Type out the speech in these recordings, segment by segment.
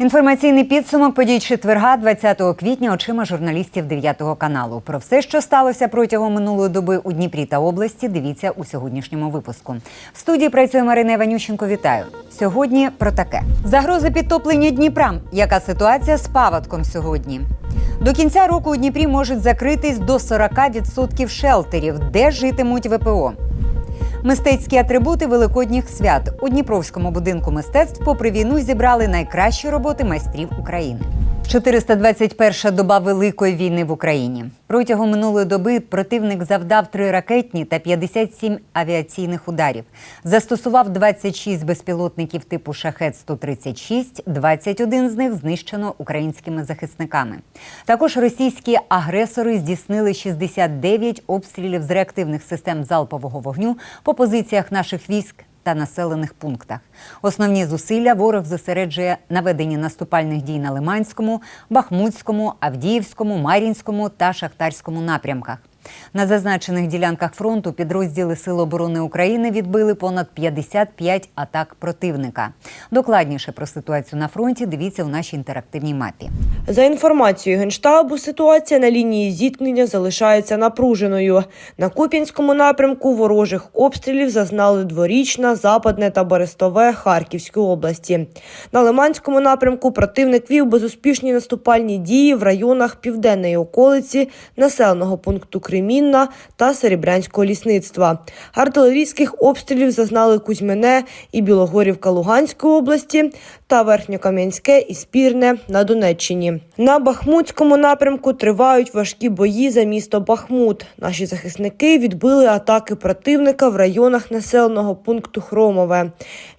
Інформаційний підсумок подій четверга, 20 квітня, очима журналістів 9 каналу. Про все, що сталося протягом минулої доби у Дніпрі та області, дивіться у сьогоднішньому випуску. В студії працює Марина Іванющенко. Вітаю. Сьогодні про таке: загрози підтоплення Дніпра. Яка ситуація з паводком сьогодні? До кінця року у Дніпрі можуть закритись до 40% шелтерів, де житимуть ВПО. Мистецькі атрибути великодніх свят у Дніпровському будинку мистецтв попри війну зібрали найкращі роботи майстрів України. 421 доба великої війни в Україні. Протягом минулої доби противник завдав три ракетні та 57 авіаційних ударів. Застосував 26 безпілотників типу шахет 136 21 з них знищено українськими захисниками. Також російські агресори здійснили 69 обстрілів з реактивних систем залпового вогню по позиціях наших військ та населених пунктах. Основні зусилля ворог зосереджує на веденні наступальних дій на Лиманському, Бахмутському, Авдіївському, Мар'їнському та Шахтарському напрямках. На зазначених ділянках фронту підрозділи Сил оборони України відбили понад 55 атак противника. Докладніше про ситуацію на фронті дивіться у нашій інтерактивній мапі. За інформацією Генштабу, ситуація на лінії зіткнення залишається напруженою. На Куп'янському напрямку ворожих обстрілів зазнали дворічна, Западне та Берестове Харківської області. На Лиманському напрямку противник вів безуспішні наступальні дії в районах південної околиці населеного пункту Кремінна та Серебрянського лісництва. Артилерійських обстрілів зазнали Кузьмине і Білогорівка Луганської області та Верхньокам'янське і Спірне на Донеччині. На Бахмутському напрямку тривають важкі бої за місто Бахмут. Наші захисники відбили атаки противника в районах населеного пункту Хромове.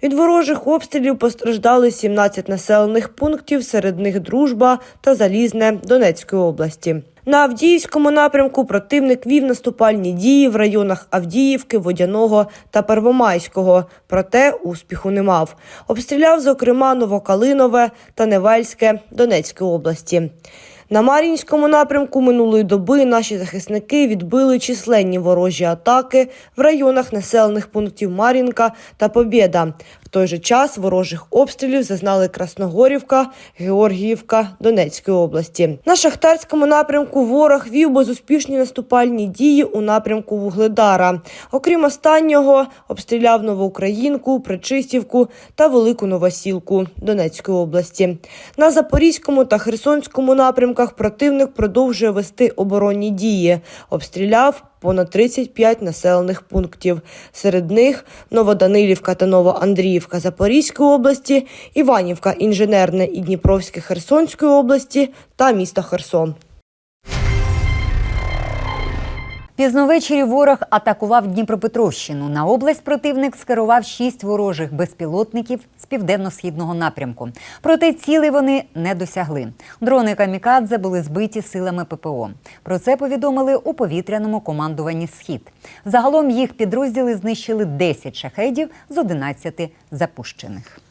Від ворожих обстрілів постраждали 17 населених пунктів, серед них Дружба та Залізне Донецької області. На Авдіївському напрямку противник вів наступальні дії в районах Авдіївки, Водяного та Первомайського, проте успіху не мав. Обстріляв, зокрема, Новокалинове та Невельське Донецької області. На Мар'їнському напрямку минулої доби наші захисники відбили численні ворожі атаки в районах населених пунктів Мар'їнка та Побєда. Той же час ворожих обстрілів зазнали Красногорівка, Георгіївка Донецької області. На Шахтарському напрямку ворог вів безуспішні наступальні дії у напрямку Вугледара. Окрім останнього, обстріляв Новоукраїнку, Причистівку та Велику Новосілку Донецької області. На Запорізькому та Херсонському напрямках противник продовжує вести оборонні дії. Обстріляв понад 35 населених пунктів. Серед них Новоданилівка та Новоандріївка Запорізької області, Іванівка Інженерне і Дніпровське Херсонської області та місто Херсон. Пізно ввечері ворог атакував Дніпропетровщину. На область противник скерував шість ворожих безпілотників з південно-східного напрямку. Проте цілей вони не досягли. Дрони камікадзе були збиті силами ППО. Про це повідомили у повітряному командуванні Схід. Загалом їх підрозділи знищили 10 шахедів з 11 запущених.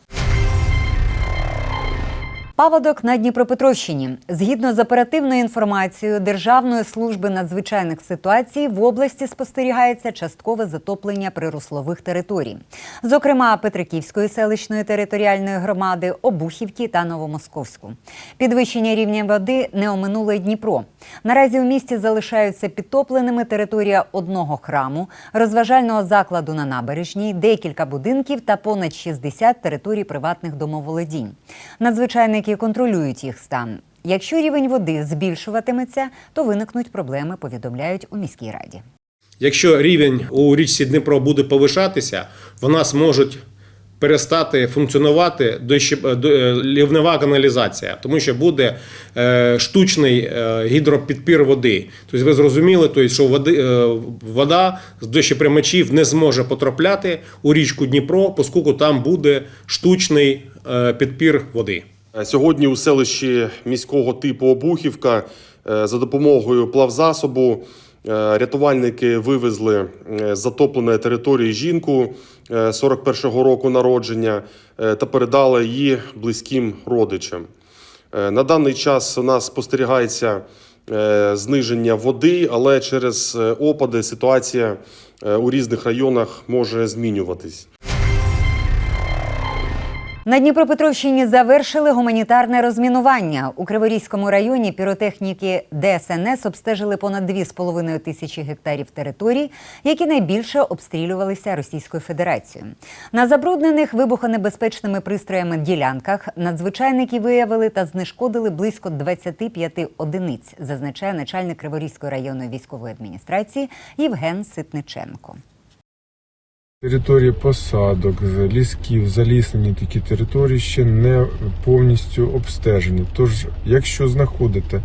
Паводок на Дніпропетровщині. Згідно з оперативною інформацією Державної служби надзвичайних ситуацій в області спостерігається часткове затоплення прируслових територій, зокрема Петриківської селищної територіальної громади, Обухівки та Новомосковську. Підвищення рівня води не оминуло й Дніпро. Наразі у місті залишаються підтопленими територія одного храму, розважального закладу на набережній, декілька будинків та понад 60 територій приватних домоволодінь. Надзвичайники контролюють їх стан. Якщо рівень води збільшуватиметься, то виникнуть проблеми, повідомляють у міській раді. Якщо рівень у річці Дніпро буде повишатися, в нас можуть перестати функціонувати дощі- до- е, лівнева каналізація, тому що буде е, штучний е, гідропідпір води. Тобто ви зрозуміли, тобто, що води, вода з дощеприймачів не зможе потрапляти у річку Дніпро, оскільки там буде штучний підпір води. Сьогодні у селищі міського типу Обухівка за допомогою плавзасобу рятувальники вивезли е, з затопленої території жінку е, 41-го року народження е, та передали її близьким родичам. Е, На даний час у нас спостерігається е, зниження води, але через е, опади ситуація е, у різних районах може змінюватись. На Дніпропетровщині завершили гуманітарне розмінування. У Криворізькому районі піротехніки ДСНС обстежили понад 2,5 тисячі гектарів територій, які найбільше обстрілювалися Російською Федерацією. На забруднених вибухонебезпечними пристроями ділянках надзвичайники виявили та знешкодили близько 25 одиниць, зазначає начальник Криворізької районної військової адміністрації Євген Ситниченко. Території посадок, лісків, заліснені такі території ще не повністю обстежені. Тож, якщо знаходите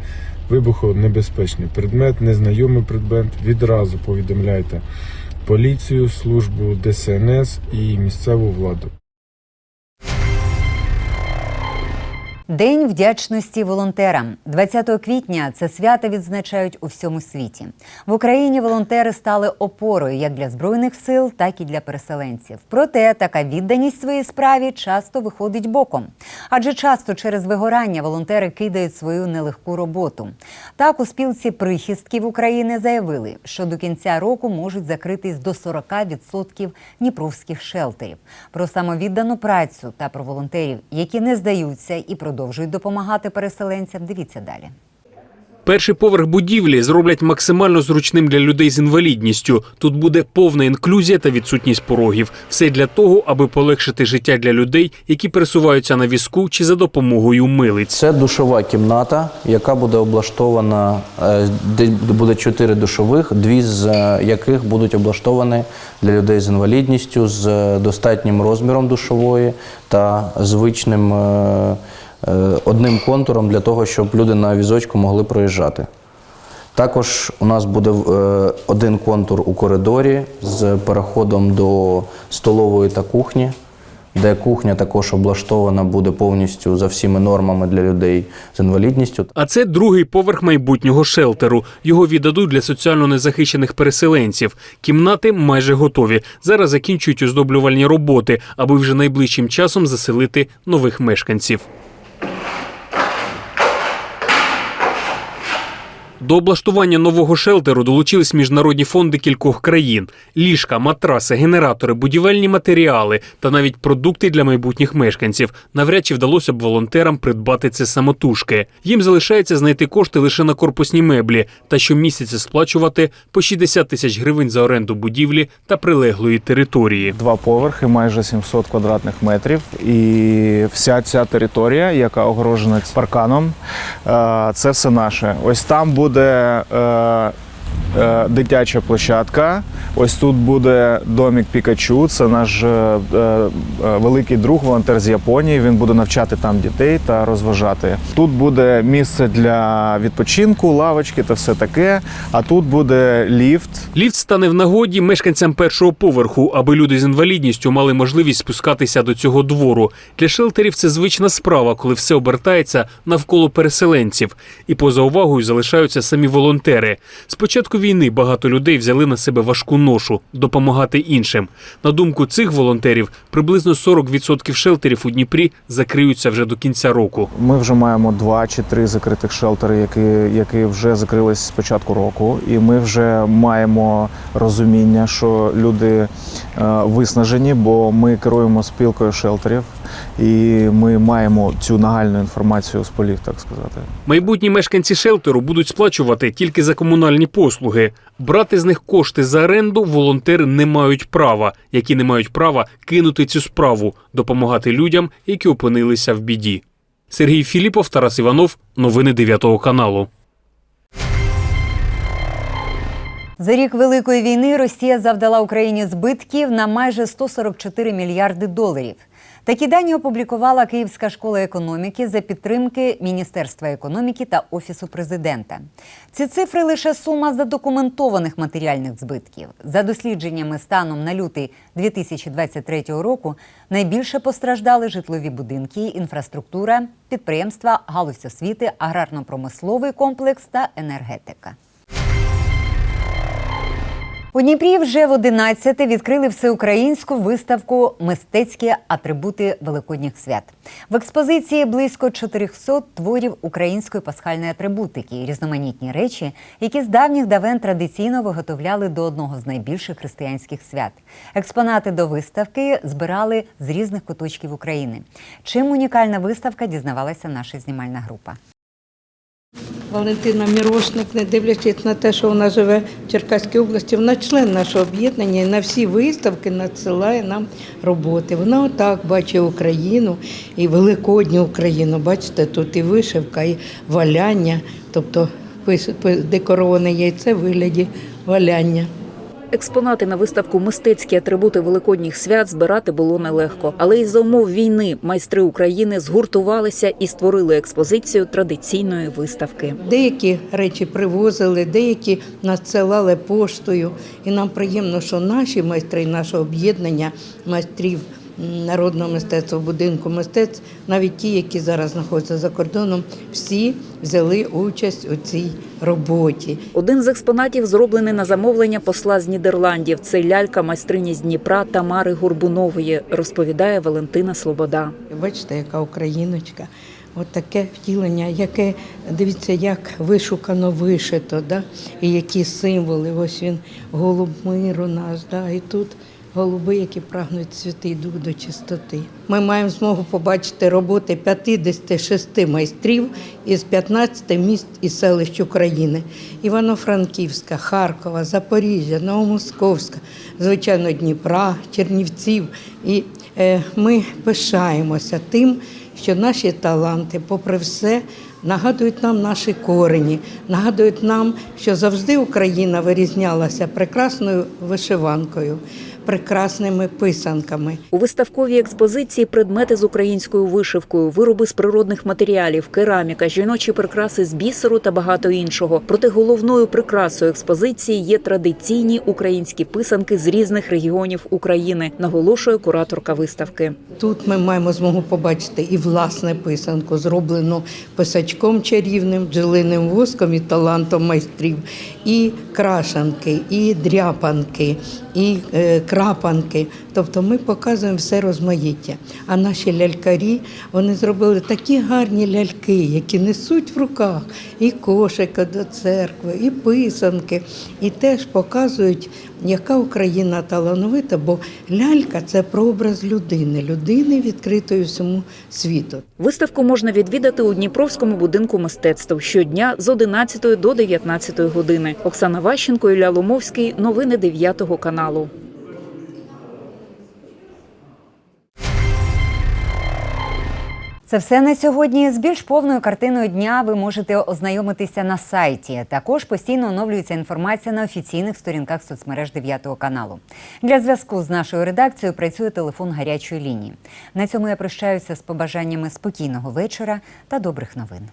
вибухонебезпечний предмет, незнайомий предмет, відразу повідомляйте поліцію, службу ДСНС і місцеву владу. День вдячності волонтерам 20 квітня це свято відзначають у всьому світі. В Україні волонтери стали опорою як для збройних сил, так і для переселенців. Проте така відданість своїй справі часто виходить боком, адже часто через вигорання волонтери кидають свою нелегку роботу. Так у спілці прихистків України заявили, що до кінця року можуть закритись до 40% дніпровських шелтерів. Про самовіддану працю та про волонтерів, які не здаються і продовжують допомагати переселенцям. Дивіться далі. Перший поверх будівлі зроблять максимально зручним для людей з інвалідністю. Тут буде повна інклюзія та відсутність порогів. Все для того, аби полегшити життя для людей, які пересуваються на візку чи за допомогою милиць. Це душова кімната, яка буде облаштована, е, де буде чотири душових, дві з е, яких будуть облаштовані для людей з інвалідністю, з е, достатнім розміром душової та звичним одним контуром для того, щоб люди на візочку могли проїжджати. Також у нас буде е, один контур у коридорі з переходом до столової та кухні, де кухня також облаштована буде повністю за всіми нормами для людей з інвалідністю. А це другий поверх майбутнього шелтеру. Його віддадуть для соціально незахищених переселенців. Кімнати майже готові. Зараз закінчують оздоблювальні роботи, аби вже найближчим часом заселити нових мешканців. До облаштування нового шелтеру долучились міжнародні фонди кількох країн: ліжка, матраси, генератори, будівельні матеріали та навіть продукти для майбутніх мешканців. Навряд чи вдалося б волонтерам придбати це самотужки. Їм залишається знайти кошти лише на корпусні меблі та щомісяця сплачувати по 60 тисяч гривень за оренду будівлі та прилеглої території. Два поверхи, майже 700 квадратних метрів. І вся ця територія, яка огорожена парканом, е, це все наше. Ось там буде е, е, дитяча площадка. Ось тут буде домик Пікачу. Це наш е, е, е, великий друг, волонтер з Японії. Він буде навчати там дітей та розважати. Тут буде місце для відпочинку, лавочки та все таке. А тут буде ліфт. Ліфт стане в нагоді мешканцям першого поверху, аби люди з інвалідністю мали можливість спускатися до цього двору. Для шелтерів це звична справа, коли все обертається навколо переселенців. І поза увагою залишаються самі волонтери. З початку війни багато людей взяли на себе важку ношу допомагати іншим. На думку цих волонтерів, приблизно 40% шелтерів у Дніпрі закриються вже до кінця року. Ми вже маємо два чи три закритих шелтери, які, які вже закрились з початку року, і ми вже маємо розуміння, що люди е, виснажені, бо ми керуємо спілкою шелтерів, і ми маємо цю нагальну інформацію з полів, так сказати. Майбутні мешканці шелтеру будуть сплачувати тільки за комунальні послуги. Брати з них кошти за оренду волонтери не мають права, які не мають права кинути цю справу, допомагати людям, які опинилися в біді. Сергій Філіпов, Тарас Іванов, новини 9 каналу. За рік великої війни Росія завдала Україні збитків на майже 144 мільярди доларів. Такі дані опублікувала Київська школа економіки за підтримки Міністерства економіки та Офісу президента. Ці цифри лише сума задокументованих матеріальних збитків. За дослідженнями станом на лютий 2023 року найбільше постраждали житлові будинки, інфраструктура, підприємства, галузь освіти, аграрно-промисловий комплекс та енергетика. У Дніпрі вже в 11 відкрили всеукраїнську виставку Мистецькі атрибути великодніх свят. В експозиції близько 400 творів української пасхальної атрибутики, різноманітні речі, які з давніх давен традиційно виготовляли до одного з найбільших християнських свят. Експонати до виставки збирали з різних куточків України. Чим унікальна виставка дізнавалася наша знімальна група. Валентина Мірошник, не дивлячись на те, що вона живе в Черкаській області, вона член нашого об'єднання і на всі виставки надсилає нам роботи. Вона отак бачить Україну і великодню Україну. Бачите, тут і вишивка, і валяння, тобто декороване яйце в вигляді валяння. Експонати на виставку Мистецькі атрибути великодніх свят збирати було нелегко. Але із-за умов війни майстри України згуртувалися і створили експозицію традиційної виставки. Деякі речі привозили, деякі надсилали поштою. І нам приємно, що наші майстри, наше об'єднання майстрів народного мистецтва, будинку мистецтв, навіть ті, які зараз знаходяться за кордоном, всі взяли участь у цій роботі. Один з експонатів зроблений на замовлення посла з Нідерландів. Це лялька майстрині з Дніпра Тамари Горбунової, розповідає Валентина Слобода. Бачите, яка україночка. От таке втілення, яке дивіться, як вишукано вишито, да? і які символи. Ось він голуб миру наш, да? і тут голуби, які прагнуть цвіти, йдуть до чистоти. Ми маємо змогу побачити роботи 56 майстрів із 15 міст і селищ України: Івано-Франківська, Харкова, Запоріжжя, Новомосковська, звичайно, Дніпра, Чернівців. І е, ми пишаємося тим, що наші таланти, попри все, нагадують нам наші корені, нагадують нам, що завжди Україна вирізнялася прекрасною вишиванкою, прекрасними писанками. У виставковій експозиції предмети з українською вишивкою, вироби з природних матеріалів, кераміка, жіночі прикраси з бісеру та багато іншого. Проте головною прикрасою експозиції є традиційні українські писанки з різних регіонів України, наголошує кураторка виставки. Тут ми маємо змогу побачити і власне писанку, зроблену писачком чарівним, бджолиним воском і талантом майстрів, і крашанки, і дряпанки, і е, крапанки. Тобто ми показуємо все розмаїття. А наші лялькарі вони зробили такі гарні ляльки, які несуть в руках і кошика до церкви, і писанки, і теж показують, яка Україна талановита, бо лялька це прообраз людини, людини відкритої всьому світу. Виставку можна відвідати у Дніпровському будинку мистецтв щодня з 11 до 19 години. Оксана Ващенко, Ілля Ломовський. Новини 9 каналу. Це все на сьогодні. З більш повною картиною дня ви можете ознайомитися на сайті. Також постійно оновлюється інформація на офіційних сторінках соцмереж 9 каналу. Для зв'язку з нашою редакцією працює телефон гарячої лінії. На цьому я прощаюся з побажаннями спокійного вечора та добрих новин.